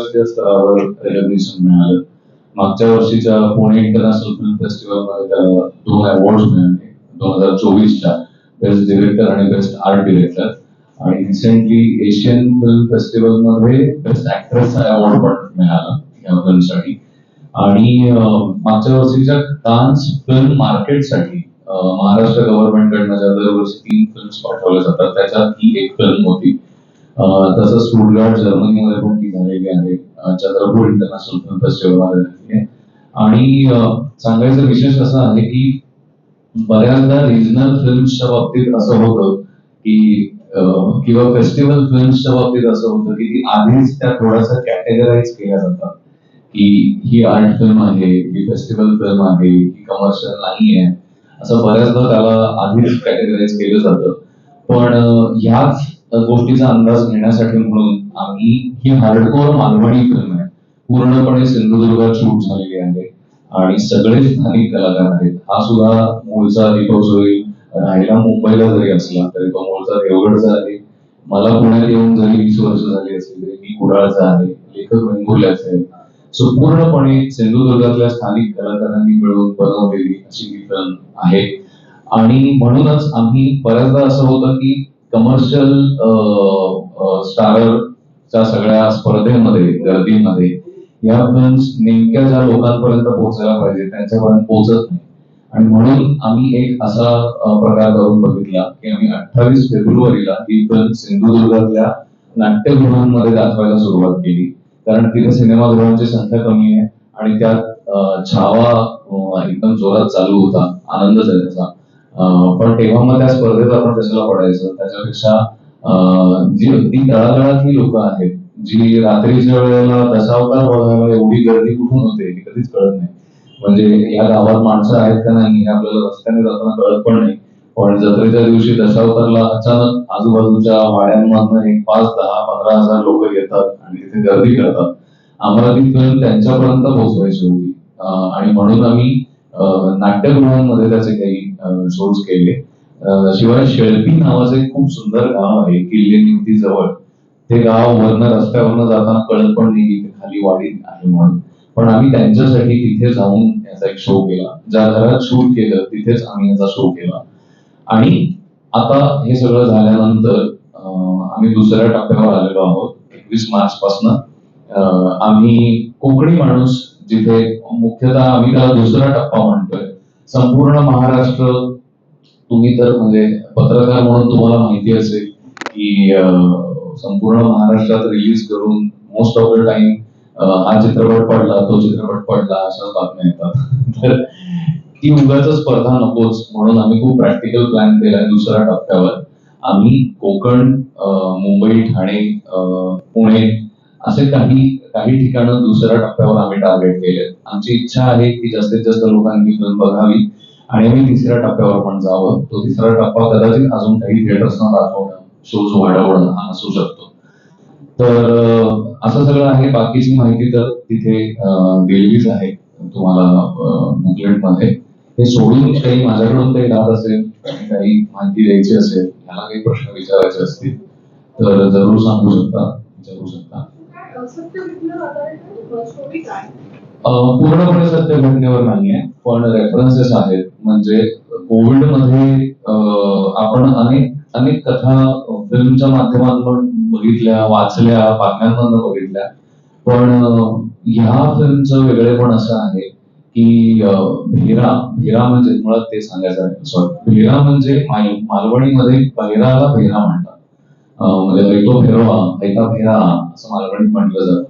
स्तरावर मिळालं uh, मागच्या वर्षीच्या पुणे इंटरनॅशनल फिल्म फेस्टिवलमध्ये त्याला दोन अवॉर्ड मिळाले. दोन हजार चोवीसच्या बेस्ट डिरेक्टर आणि बेस्ट आर्ट डिरेक्टर आणि रिसेंटली एशियन फिल्म फेस्टिवलमध्ये बेस्ट ऍक्ट्रेसचा अवॉर्ड पण मिळाला या फिल्मसाठी आणि uh, मागच्या वर्षीच्या कान्स फिल्म मार्केटसाठी महाराष्ट्र गव्हर्नमेंटकडनं ज्या दरवर्षी तीन फिल्म्स पाठवल्या जातात त्याच्यात ही एक फिल्म होती. तसंच स्टुटगार्ट जर्मनीमध्ये पण ती झालेली आहे. चंद्रपूर इंटरनॅशनल फिल्म फेस्टिवलमध्ये झालेली आहे. आणि सांगायचं विशेष असं आहे की बऱ्याचदा रिजनल फिल्म्सच्या बाबतीत असं होतं की किंवा फेस्टिवल फिल्म्सच्या बाबतीत असं होतं की ती आधीच त्या थोडासा कॅटेगराईज केल्या जातात. की ही आर्ट फिल्म आहे ही फेस्टिवल फिल्म आहे ही कमर्शियल नाही आहे. असं बऱ्याचदा त्याला आधीच कॅटेगराईज केलं जातं. पण ह्याच गोष्टीचा अंदाज घेण्यासाठी म्हणून आम्ही ही हार्डकोर मालवणी फिल्म आहे. पूर्णपणे सिंधुदुर्गात शूट झालेली आहे. आणि सगळे स्थानिक कलाकार आहेत. हा सुद्धा मूळचा दीपक जोई राहायला मुंबईला जरी असला तरी तो मूळचा देवगडचा आहे. मला पुण्यात येऊन जरी वीस वर्ष झाली असेल तरी मी कुडाळचा आहे. लेखक वेंगुर्ल्याचे आहे. सो पूर्णपणे सिंधुदुर्गातल्या स्थानिक कलाकारांनी मिळून बनवलेली अशी ही फिल्म आहे. आणि म्हणूनच आम्ही बऱ्याचदा असं होतं की कमर्शियल स्टारच्या uh, uh, सगळ्या स्पर्धेमध्ये गर्दीमध्ये या फिल्म्स नेमक्या ज्या लोकांपर्यंत पोहोचायला पाहिजे त्यांच्यापर्यंत पोहोचत नाही. आणि म्हणून आम्ही एक असा प्रकार करून बघितला की आम्ही अठ्ठावीस फेब्रुवारीला ही फिल्म सिंधुदुर्गातल्या नाट्यगृहांमध्ये दाखवायला सुरुवात केली. कारण तिथे सिनेमागृहांची संख्या कमी आहे आणि त्यात छावा एकदम जोरात चालू होता आनंद झाल्याचा. पण तेव्हा मग त्या स्पर्धेत आपण कशाला पडायचं? त्याच्यापेक्षा जी अगदी तळागाळातली लोक आहेत जी रात्रीच्या वेळेला दशावतार बघायला एवढी गर्दी कुठून होते हे कधीच कळत नाही. म्हणजे या गावात माणसं आहेत का नाही हे आपल्याला रस्त्याने जाताना कळत पण नाही. पण जत्रेच्या दिवशी दशावतारला अचानक आजूबाजूच्या वाड्यांमधनं एक पाच दहा पंधरा हजार लोक येतात आणि तिथे गर्दी करतात. आम्हाला ती फिल्म त्यांच्यापर्यंत पोहोचवायची होती. आणि म्हणून आम्ही नाट्यगृहांमध्ये त्याचे काही शोज केले. शिवाय शेळपी नावाचं एक खूप सुंदर गाव आहे किल्ले निमती जवळ. ते गाव वरनं रस्त्यावरनं जाताना कळत पण नाही की खाली वाडी आहे म्हणून. पण आम्ही त्यांच्यासाठी तिथे जाऊन याचा एक शो केला. ज्या घरात शूट केलं तिथेच आम्ही याचा शो केला. आणि आता हे सगळं झाल्यानंतर आम्ही दुसऱ्या टप्प्यावर आलेलो आहोत. एकवीस मार्च पासन आम्ही कोकणी माणूस जिथे मुख्यतः आम्ही त्याला दुसरा टप्पा म्हणतोय. संपूर्ण महाराष्ट्र तुम्ही तर म्हणजे पत्रकार म्हणून तुम्हाला माहिती असेल की संपूर्ण महाराष्ट्रात रिलीज करून मोस्ट ऑफ द टाइम हा चित्रपट पडला तो चित्रपट पडला अशा बातम्या येतात. तर ती उगाच स्पर्धा नकोच म्हणून आम्ही खूप प्रॅक्टिकल प्लॅन केलाय दुसऱ्या टप्प्यावर. आम्ही कोकण मुंबई ठाणे पुणे असे काही काही ठिकाणं दुसऱ्या टप्प्यावर आम्ही टार्गेट केले आमची इच्छा आहे की जास्तीत जास्त लोकांनी फिल्म बघावी आणि आम्ही तिसऱ्या टप्प्यावर पण जावं. तो तिसरा टप्पा कदाचित अजून काही थिएटर्सना दाखवणं शोज वाढवणं हा असू शकतो. तर असं सगळं आहे. बाकीची माहिती तर तिथे दिलेलीच आहे. तुम्हाला बुकलेटमध्ये हे सोडून काही माझ्याकडून काही राहत असेल काही माहिती द्यायची असेल याला काही प्रश्न विचारायचे असतील तर जरूर सांगू शकता. सत्य घटनेवर आधारित पूर्णपणे सत्य घटनेवर नाहीये पण रेफरन्सेस आहेत. म्हणजे कोविडमध्ये आपण अनेक अनेक कथा फिल्मच्या माध्यमातून बघितल्या वाचल्या बातम्यांमधून बघितल्या. पण ह्या फिल्मचं वेगळेपण असं आहे की अं, भेरा भेरा म्हणजे मुळात ते सांगायचं आहे. सॉरी भेरा म्हणजे मालवणीमध्ये बहिराला भेरा म्हणतात. म्हणजे लैतो फेरवा ऐका भैरा असं मालवणीत म्हटलं जातं.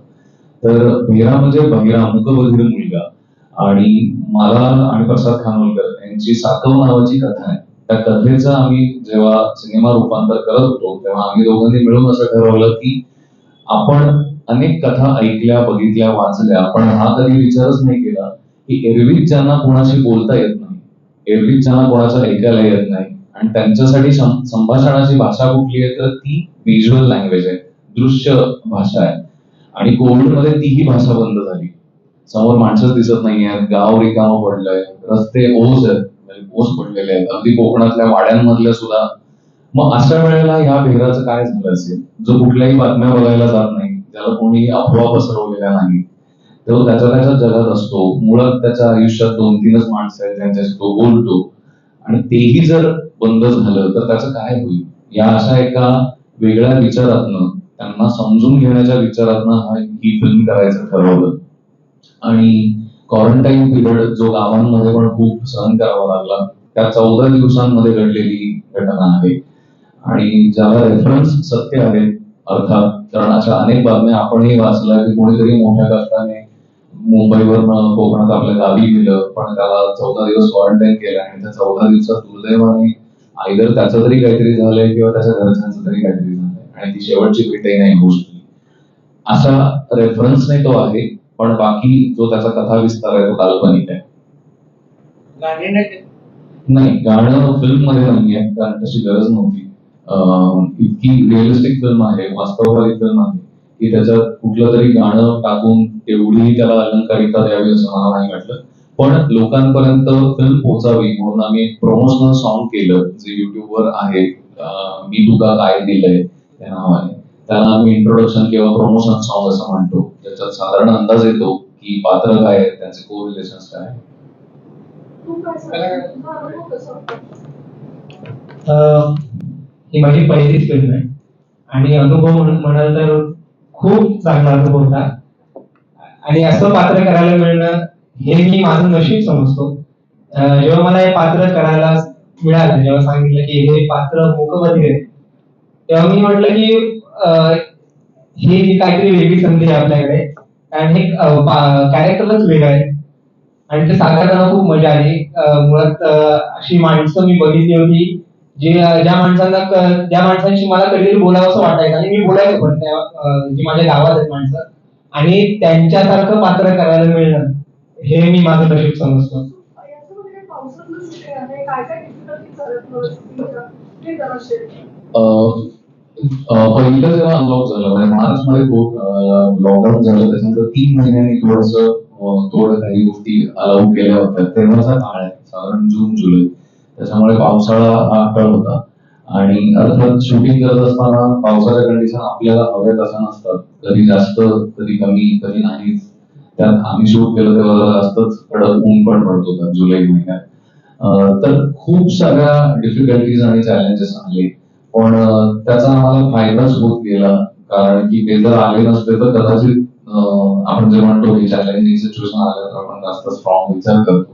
तर भैरा म्हणजे बहिरा मुकबधीर मुलगा. आणि मला आणि प्रसाद खानोलकर यांची साकव नावाची कथा आहे. त्या कथेचं आम्ही जेव्हा सिनेमा रूपांतर करत होतो तेव्हा आम्ही दोघांनी मिळून असं ठरवलं की आपण अनेक कथा ऐकल्या बघितल्या वाचल्या पण हा कधी विचारच नाही केला की एरवीच ज्यांना कोणाशी बोलता येत नाही एरवीच ज्यांना कोणाचं ऐकायला येत नाही आणि त्यांच्यासाठी संभाषणाची भाषा कुठली आहे? तर ती व्हिज्युअल लँग्वेज आहे. दृश्य भाषा आहे. आणि कोविडमध्ये तीही भाषा बंद झाली. समोर माणसंच दिसत नाहीयेत गाव रिकामं पडलंय. रस्ते ओस आहेत. म्हणजे ओस पडलेले आहेत. अगदी कोकणातल्या वाड्यांमधल्या सुद्धा. मग अशा वेळेला ह्या भेराचं काय झालं असेल? जो कुठल्याही बातम्या बघायला जात नाही. त्याला कोणी अफवा पसरवलेल्या नाही. तो त्याच्या त्याच्या जगात असतो. मुळात त्याच्या आयुष्यात दोन तीनच माणसं आहेत. ज्यांच्याशी तो बोलतो. आणि तेही जर बंद झालं तर त्याचं काय होईल? या अशा एका वेगळ्या विचारातनं त्यांना समजून घेण्याच्या विचारातनं हा ही फिल्म करायचं ठरवलं. आणि क्वारंटाईन पिरियड जो गावांमध्ये पण खूप सहन करावा लागला त्या चौदा दिवसांमध्ये घडलेली घटना आहे. आणि ज्याला रेफरन्स सत्य आहे अर्थात कारण अशा अनेक बातम्या आपणही वाचल्या की कोणीतरी मोठ्या कष्टाने मुंबईवरनं कोकणात आपल्या गावी गेलं पण त्याला चौदा दिवस क्वारंटाईन केलं आणि त्या चौदा दिवसात दुर्दैवाने आईदर त्याचं तरी काहीतरी झालंय किंवा त्याच्या घरच्यांचं तरी काहीतरी झालंय. आणि ती शेवटची भेटही नाही होऊ शकली. अशा रेफरन्स नाही तो आहे पण बाकी जो त्याचा कथा विस्तार आहे तो काल्पनिक आहे. नाही. नाही गाणं फिल्ममध्ये नाहीये कारण तशी गरज नव्हती. अं, इतकी रिअलिस्टिक फिल्म आहे वास्तववादी फिल्म आहे. की त्याच्यात कुठलं तरी गाणं टाकून तेवढी त्याला अलंकारिता द्यावी असं मला नाही वाटलं. पण लोकांपर्यंत फिल्म पोहोचावी म्हणून आम्ही एक प्रमोशनल सॉन्ग केलं जे युट्यूबवर आहे. मी तुका काय दिलंय त्या नावाने. त्याला आम्ही इंट्रोडक्शन किंवा प्रमोशन सॉन्ग असं म्हणतो. त्याच्यात साधारण अंदाज येतो की पात्र काय आहेत त्यांचे को रिलेशन काय ही माझी पहिलीच फिल्म आहे. आणि अनुभव म्हण- म्हणाल तर खूप चांगला अनुभव होता. आणि असं पात्र करायला मिळणं हे मी माझं नशीब समजतो. जेव्हा मला हे पात्र करायला मिळालं जेव्हा सांगितलं की हे पात्र मूकबधीर आहे तेव्हा मी म्हटलं की ही काहीतरी वेगळी संधी आहे आपल्याकडे. कारण हे कॅरेक्टरच वेगळं आहे. आणि ते सांगताना खूप मजा आली. मुळात अशी माणसं मी बघितली होती. जे ज्या माणसांना ज्या माणसांशी मला कधीतरी बोलावं असं वाटायचं आणि मी बोलायचो पण त्या जी माझ्या गावात आहेत माणसं. आणि त्यांच्यासारखं पात्र करायला मिळणं हे मी माझं नशीब समजतो. पहिलं जेव्हा अनलॉक झालं म्हणजे मार्च मध्ये लॉकडाऊन झालं त्याच्यानंतर तीन महिन्यांनी थोडस थोडं काही गोष्टी अलाउ केल्या होत्या. तेव्हाचा काळ आहे साधारण जून जुलै. त्याच्यामुळे पावसाळा हा होता. आणि अर्थात शूटिंग करत असताना पावसाच्या कंडिशन आपल्याला हव्या तशा नसतात. कधी जास्त कधी कमी कधी नाही त्यात आम्ही शूट केलं तेव्हा जास्तच कडक ऊन पण पडत होतं जुलै महिन्यात. तर खूप साऱ्या डिफिकल्टीज आणि चॅलेंजेस आले. पण त्याचा आम्हाला फायदाच होत गेला. कारण की ते जर आले नसते तर कदाचित आपण जे म्हणतो की चॅलेंजिंग सिच्युएशन आलं तर आपण जास्त स्ट्रॉंग विचार करतो.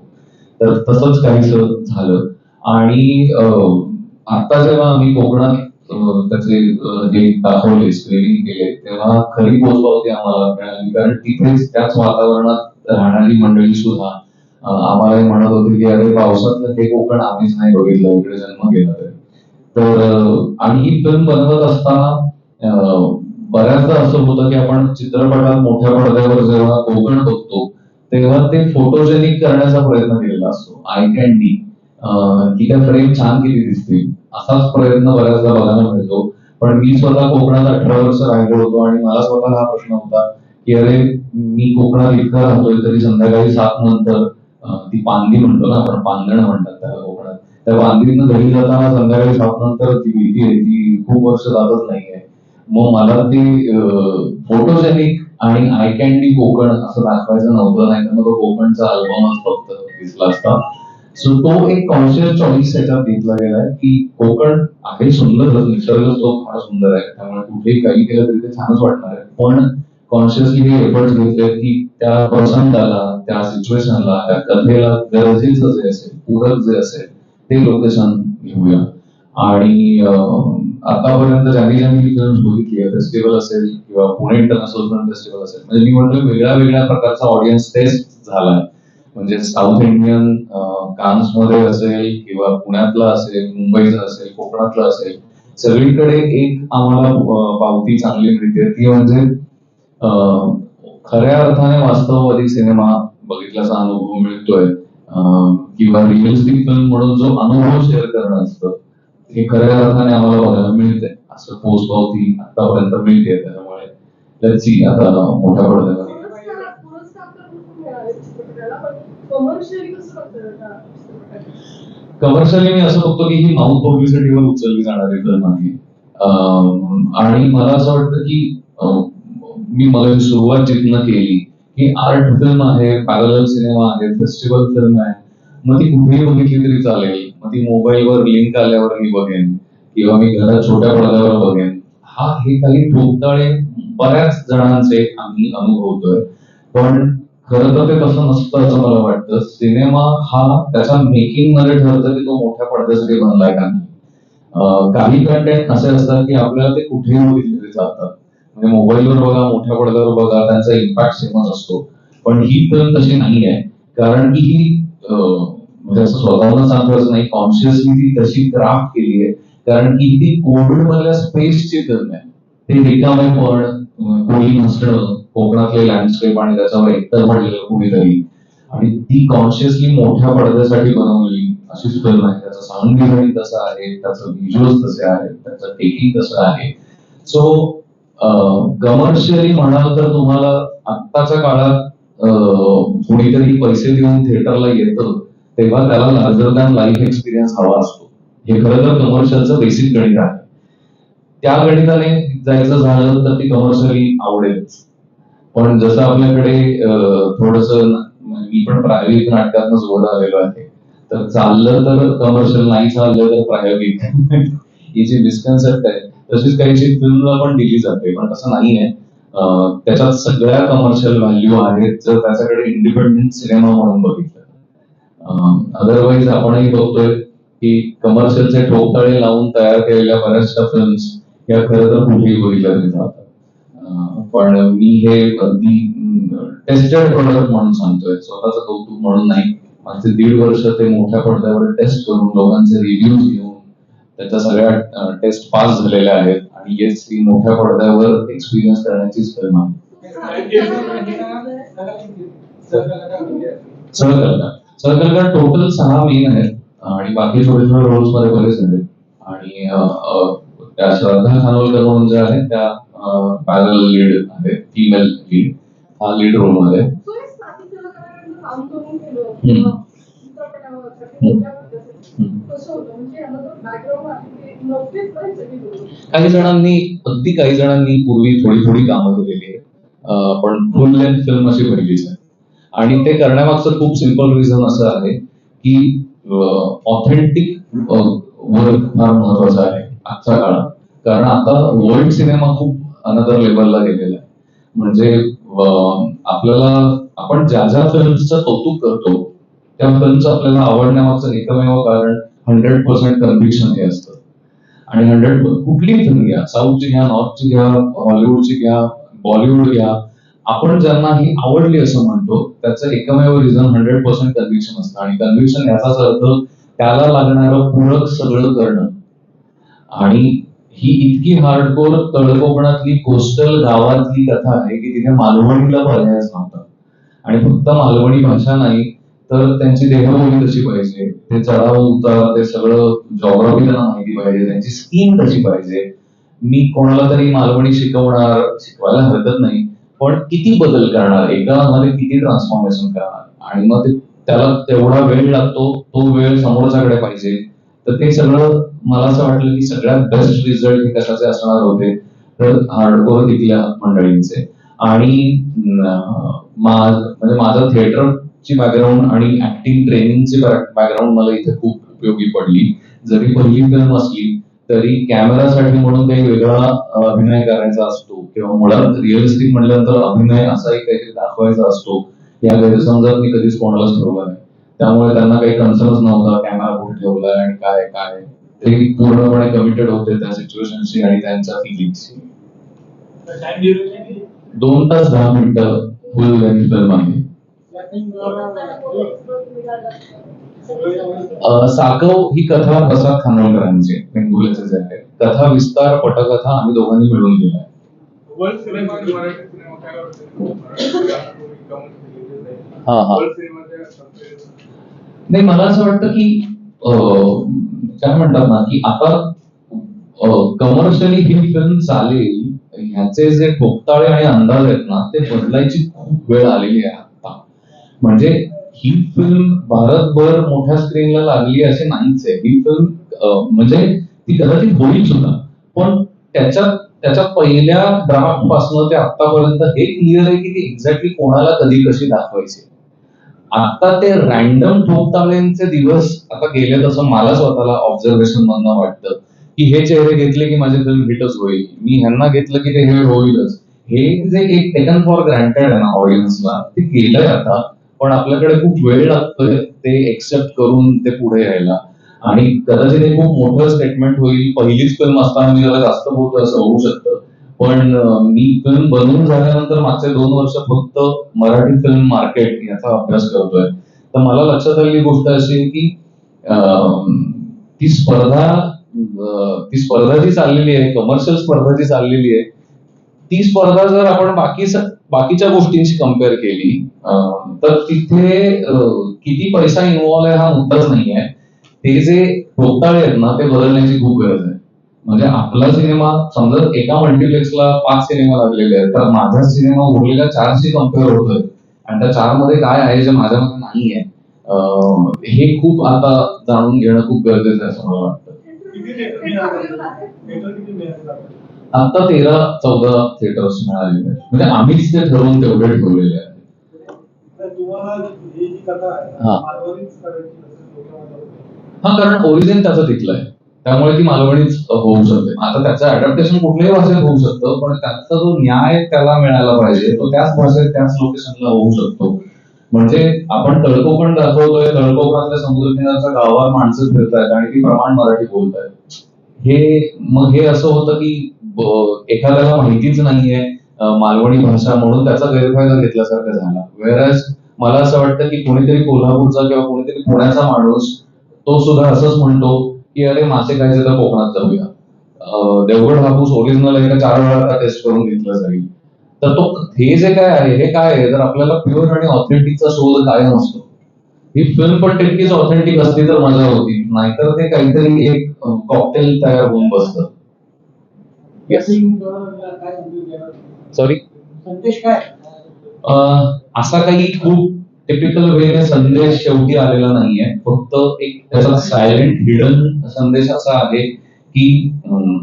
तर तसंच काहीच झालं. आणि आता जेव्हा आम्ही कोकणात त्याचे जे दाखवले स्क्रीनिंग केले तेव्हा खरी पोचपावती आम्हाला मिळाली. कारण तिथेच त्याच वातावरणात राहणारी मंडळी सुद्धा आम्हाला म्हणत होती की अरे पावसातलं हे कोकण आम्हीच नाही बघितलं इकडे जन्म गेला तर. आणि ही फिल्म बनवत असताना बऱ्याचदा असं होतं की आपण चित्रपटात मोठ्या पडद्यावर जेव्हा कोकण बघतो तेव्हा ते फोटोजेनिक करण्याचा प्रयत्न केलेला असतो. आय कॅन्डी की त्या फ्रेम छान केली दिसतील असाच प्रयत्न बऱ्याचदा बघायला मिळतो. पण मी स्वतः कोकणात अठरा वर्ष राहिलो होतो आणि मला स्वतः हा प्रश्न होता की अरे मी कोकणात इतका राहतोय तरी संध्याकाळी सात नंतर ती पांदी म्हणतो ना आपण पांदण म्हणतात त्याला कोकणात. त्या पांदीतनं घरी जाताना संध्याकाळी सात नंतर ती भीती आहे ती खूप वर्ष जातच नाहीये. मग मला ते फोटोजेनिक आणि आय कॅन्डी कोकण असं दाखवायचं नव्हतं नाही तर मग कोकणचा अल्बमच फक्त दिसला असता. सो तो एक कॉन्शियस चॉईस त्याच्यात घेतला गेलाय की कोकण आहे सुंदर निसर्ग तो फार सुंदर आहे. त्यामुळे कुठेही काही केलं तरी ते छानच वाटणार आहे. पण कॉन्शियसली हे एफर्ट्स घेतले की त्या प्रसंगाला त्या सिच्युएशनला त्या कथेला गरजेचं जे असेल पूरक जे असेल ते लोकेशन घेऊया. आणि आतापर्यंत ज्यांनी ज्यांनी ही फिल्म बघितली आहे फेस्टिवल असेल किंवा पुणे इंटरनॅशनल फिल्म फेस्टिवल असेल म्हणजे मी म्हटलं वेगळ्या वेगळ्या प्रकारचा ऑडियन्स टेस्ट आहे म्हणजे साऊथ इंडियन कान्समध्ये असेल किंवा पुण्यातला असेल मुंबईचा असेल कोकणातला असेल सगळीकडे एक आम्हाला पावती चांगली मिळते. ती म्हणजे खऱ्या अर्थाने वास्तववादी सिनेमा बघितल्याचा अनुभव मिळतोय. किंवा रिअलिस्टिक फिल्म म्हणून जो अनुभव शेअर करणं असतं हे खऱ्या अर्थाने आम्हाला बघायला मिळते असं पोस्ट पावती आतापर्यंत मिळते. त्याच्यामुळे त्याची आता मोठ्या पडद्यावर पुरस्कार पुरस्कार तर भरपूर मिळाले चित्रपटाला पण कमर्शियली मी असं बघतो की ही माउथ पब्लिसिटीवर उचलली जाणारी फिल्म आहे आणि मला असं वाटतं की मी मला सुरुवात जिथनं केली की आर्ट फिल्म आहे पॅरल सिनेमा आहे फेस्टिवल फिल्म आहे. मग ती कुठेही बघितली तरी चालेल. मग ती मोबाईलवर लिंक आल्यावर मी बघेन. किंवा मी घरात छोट्या पडद्यावर बघेन. हा हे काही ठोकताळे बऱ्याच जणांचे आम्ही अनुभवतोय. पण खरं तर ते तसं नसतं असं मला वाटतं. सिनेमा हा त्याच्या मेकिंगमध्ये ठरतं की तो मोठ्या पडद्यासाठी बनलाय का नाही. काही कंटेंट असे असतात की आपल्याला ते कुठेही बघितले जातात म्हणजे मोबाईलवर बघा मोठ्या पडद्यावर बघा त्यांचा इम्पॅक्ट सेमच असतो. पण ही फिल्म तशी नाही आहे कारण की ही म्हणजे असं स्वतःला सांगायचं नाही कॉन्शियसली ती तशी क्राफ्ट केली आहे. कारण की ती कोविड मधल्या स्पेसची फिल्म आहे. ते रिकामे पण कोणी? कोळी नसणं. कोकणातले लँडस्केप आणि त्याच्यावर एकतर पडलेलं कुणीतरी. आणि ती कॉन्शियसली मोठ्या पडद्यासाठी बनवली अशीच फिल्म आहे. त्याचं साऊंड डिझाईन तसं आहे त्याचं व्हिज्युअल्स तसे आहेत त्याचं टेकिंग तसं आहे. सो कमर्शियली म्हणाल तर तुम्हाला आत्ताच्या काळात कुणीतरी पैसे देऊन थिएटरला येतं तेव्हा त्याला लार्जर दॅन लाईफ एक्सपिरियन्स हवा असतो. हे खरं तर कमर्शियलचं बेसिक गणित आहे. त्या गणिताने जायचं झालं तर ती कमर्शियली आवडेलच. पण जसं आपल्याकडे थोडस म्हणजे मी पण प्रायोगिक नाटकातनं जोर आलेलो आहे तर चाललं तर कमर्शियल नाही चाललं तर प्रायोगिक. ही जी मिसकन्सेप्ट आहे तशीच काहीची फिल्मला पण दिली जाते पण तसं नाहीये. त्याच्यात सगळ्या कमर्शियल व्हॅल्यू आहेत जर त्याच्याकडे इंडिपेंडेंट सिनेमा म्हणून बघितलं. अदरवाईज आपणही बघतोय की कमर्शियलचे ठोकताळे लावून तयार केलेल्या बऱ्याचशा फिल्म्स या खरं तर कुठेही बघितल्या जातात. पण मी हे अगदी टेस्टेड प्रोडक्ट म्हणून सांगतोय. स्वतःच कौतुक म्हणून नाही. माझे दीड वर्ष ते मोठ्या पडद्यावर टेस्ट करून लोकांचे रिव्ह्यूज घेऊन त्याच्या सगळ्या टेस्ट पास झालेल्या आहेत. आणि येस ही मोठ्या पडद्यावर एक्सपिरियन्स करण्याचीच फिल्म आहे. सहकलकार सहकलकार टोटल सहा मेन आहेत. आणि बाकी छोटे छोटे रोल्समध्ये बरेच आहेत. आणि त्या श्रद्धा खानोलकर म्हणून ज्या आहेत त्या पॅरल लीड आहेत फिमेल लीड हा लीड रोलमध्ये आहे. आहे. काही जणांनी अगदी काही जणांनी पूर्वी थोडी थोडी कामं केलेली आहेत पण फुल लेंथ फिल्म अशी पहिलीच आहे आणि ते करण्यामागचं खूप सिंपल रिझन असं आहे की ऑथेंटिक वर्क फार महत्वाचं आहे. आजच्या काळात कारण आता वर्ल्ड सिनेमा खूप अनदर लेवलला गेलेला आहे. म्हणजे आपल्याला आपण ज्या ज्या फिल्मचं कौतुक करतो त्या फिल्मचं आपल्याला आवडण्यामागचं एकमेव कारण हंड्रेड पर्सेंट कन्व्हिक्शन हे असतं. आणि हंड्रेड कुठलीही फिल्म घ्या साऊथची घ्या नॉर्थची घ्या हॉलिवूडची घ्या बॉलिवूड घ्या आपण ज्यांना ही आवडली असं म्हणतो त्याचं एकमेव रिझन हंड्रेड पर्सेंट कन्व्हिक्शन असतं. आणि कन्व्हिक्शन याचाच अर्थ त्याला लागणारं पूरक सगळं करणं. आणि ही इतकी हार्डकोर तळकोकणातली कोस्टल गावातली कथा आहे की तिथे मालवणीला पर्यायच नव्हता. आणि फक्त मालवणी भाषा नाही तर त्यांची देहबोली कशी पाहिजे ते चढाव उतार ते सगळं जॉग्राफी त्यांना माहिती पाहिजे त्यांची स्कीम कशी पाहिजे. मी कोणाला तरी मालवणी शिकवणार शिकवायला हरकत नाही पण किती बदल करणार एका मध्ये किती ट्रान्सफॉर्मेशन करणार. आणि मग ते त्याला तेवढा वेळ लागतो तो वेळ समोरच्याकडे पाहिजे. तर ते सगळं मला असं वाटलं की सगळ्यात बेस्ट रिझल्ट हे कशाचे असणार होते? तर हार्डकोर तिथल्या मंडळींचे. आणि म्हणजे माझं थिएटरची बॅकग्राऊंड आणि ऍक्टिंग ट्रेनिंगची बॅकग्राऊंड मला इथे खूप उपयोगी पडली. जरी पहिली फिल्म असली तरी कॅमेरासाठी म्हणून काही वेगळा अभिनय करायचा असतो किंवा मुळात रिअलिस्टिक म्हटल्यानंतर अभिनय असाही काहीतरी दाखवायचा असतो. या गैरसमजात मी कधीच कोणालाच ठरवला नाही. त्यामुळे त्यांना काही कन्सर्नच नव्हता कॅमेरा कुठे ठेवलाय आणि काय काय. ते पूर्णपणे कमिटेड होते त्या सिच्युएशनशी आणि त्यांच्या फिलिंगशी दोन तास दहा मिनिटं फुल लेंथ फिल्म आहे. अं, साकव ही कथा प्रसाद खानोलकरांची जे आहे कथा विस्तार पटकथा आम्ही दोघांनी मिळून वाटतं हा हा. नाही मला असं वाटतं की काय म्हणतात ना की आता कमर्शियली ही फिल्म चालेल ह्याचे जे ठोकताळे आणि अंदाज आहेत ना ते बदलायची खूप वेळ आलेली आहे आता. म्हणजे ही फिल्म भारतभर मोठ्या स्क्रीनला लागली असे नाहीच आहे. ही फिल्म म्हणजे ती कदाचित होईल सुद्धा पण त्याच्यात त्याच्या पहिल्या ड्राफ्टपासून ते आतापर्यंत हे क्लिअर आहे की ती एक्झॅक्टली कोणाला कधी कशी दाखवायची. आता ते रॅन्डम ठोकताळ्यांचे दिवस आता गेले तसं मला स्वतःला ऑब्झर्वेशन मधनं वाटतं की हे चेहरे घेतले की माझे फिल्म हिटच होईल. मी ह्यांना घेतलं की ते हे होईलच. हे जे एक टेकन फॉर ग्रँटेड आहे ना ऑडियन्सला ते केलंय आता पण आपल्याकडे खूप वेळ लागतोय ते एक्सेप्ट करून ते पुढे यायला. आणि कदाचित हे खूप मोठं स्टेटमेंट होईल. पहिलीच फिल्म असताना मी जरा जास्त बोलतो असं होऊ शकतं. पण मी फिल्म बनवून झाल्यानंतर मागचे दोन वर्ष फक्त मराठी फिल्म मार्केट याचा अभ्यास करतोय. तर मला लक्षात आलेली गोष्ट अशी आहे की ती स्पर्धा ती स्पर्धा जी चाललेली आहे कमर्शियल स्पर्धा जी चाललेली आहे ती स्पर्धा जर आपण बाकी बाकीच्या गोष्टींशी कंपेअर केली तर तिथे किती पैसा इन्व्हॉल्व आहे हा मुद्दाच नाहीये. ते जे टोकताळे आहेत ना ते बदलण्याची खूप गरज आहे. म्हणजे आपला सिनेमा समजा एका मल्टिप्लेक्सला पाच सिनेमा लागलेले आहेत तर माझा सिनेमा उरलेल्या चारशी कंपेअर होतोय. आणि त्या चारमध्ये काय आहे जे माझ्यामध्ये नाहीये आहे हे खूप आता जाणून घेणं खूप गरजेचं आहे असं मला वाटतं. आता तेरा चौदा थिएटर्स मिळालेले आहेत. म्हणजे आम्हीच ते ठरवून तेवढे ठेवलेले आहेत. आहे हा. हा कारण ओरिजिन त्याचं तिथलं आहे. त्यामुळे ती मालवणीच होऊ शकते. आता त्याचं अडॅप्टेशन कुठल्याही भाषेत होऊ शकतं पण त्याचा जो न्याय त्याला मिळायला पाहिजे तो त्याच भाषेत त्याच लोकेशनला होऊ शकतो. म्हणजे आपण तळकोकण दाखवतोय तळकोकणातल्या समुद्रकिनारच्या गावावर माणसं फिरतायत आणि ती प्रमाण मराठी बोलतायत. हे मग हे असं होतं की एखाद्याला माहितीच नाहीये मालवणी भाषा म्हणून त्याचा गैरफायदा घेतल्यासारखा झाला. वेळेस मला असं वाटतं की कोणीतरी कोल्हापूरचा किंवा कोणीतरी पुण्याचा माणूस तो सुद्धा असंच म्हणतो की अरे मासे खायचे तर कोकणात जाऊया. देवगड हापूस ओरिजिनल आहे का चार वेळा टेस्ट करून घेतलं जाईल. तर तो हे जे काय आहे हे काय आहे? तर आपल्याला प्युअर आणि ऑथेंटिकचा शोध काय नसतो. ही फिल्म पण तितकीच ऑथेंटिक असली तर मजा होती. नाहीतर ते काहीतरी एक कॉकटेल तयार होऊन बसतं? सॉरी संदेश काय? अं, असा काही खूप टिपिकल वेने संदेश शेवटी आलेला नाहीये. फक्त एक त्याचा सायलेंट हिडन संदेश असा आहे की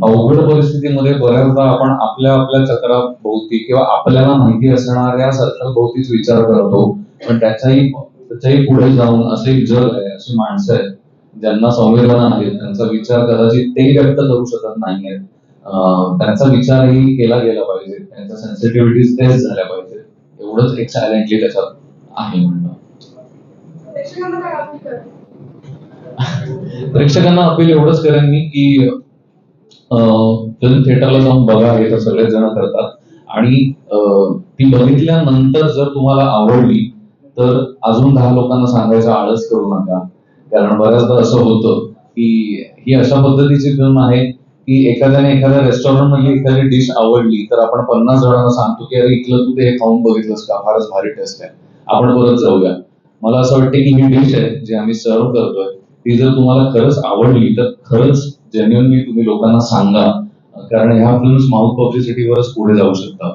अवघड परिस्थितीमध्ये बऱ्याचदा आपण आपल्या आपल्या चक्राभोवती किंवा आपल्याला माहिती असणाऱ्या सर्कल भोवतीच विचार करतो. पण त्याच्याही त्याच्याही पुढे जाऊन असे जग आहे अशी माणसं आहेत. ज्यांना संवेदना आहेत त्यांचा विचार कदाचित ते व्यक्त करू शकत नाहीयेत. त्यांचा विचारही केला गेला पाहिजे. त्यांच्या सेन्सिटिव्हिटीज तेच झाल्या पाहिजेत. एवढंच एक सायलेंटली त्याच्यात आहे प्रेक्षकांना अपील एवढंच करेन मी की फिल्म थिएटरला जाऊन बघा हे तर सगळेच जण करतात. आणि ती बघितल्यानंतर जर तुम्हाला आवडली तर अजून दहा लोकांना सांगायचा आळस करू नका. कारण बऱ्याचदा असं होतं की ही अशा पद्धतीची फिल्म आहे की एखाद्याने एखाद्या रेस्टॉरंट मधली एखादी डिश आवडली तर आपण पन्नास जणांना सांगतो की अरे इथलं तू ते हे खाऊन बघितलंस का? फारच भारी टेस्ट आहे. आपण परत जाऊया. मला असं वाटतं की ही डिश आहे जी आम्ही सर्व करतोय. ती जर तुम्हाला खरंच आवडली तर खरंच जेन्युअनली तुम्ही लोकांना सांगा. कारण ह्या फिल्म्स माउथ पब्लिसिटीवरच पुढे जाऊ शकतात.